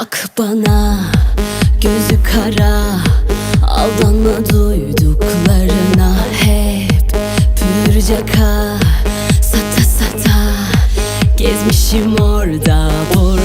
Bak bana gözü kara. Aldanma duyduklarına hep Pürcaka sata sata Gezmişim orada burada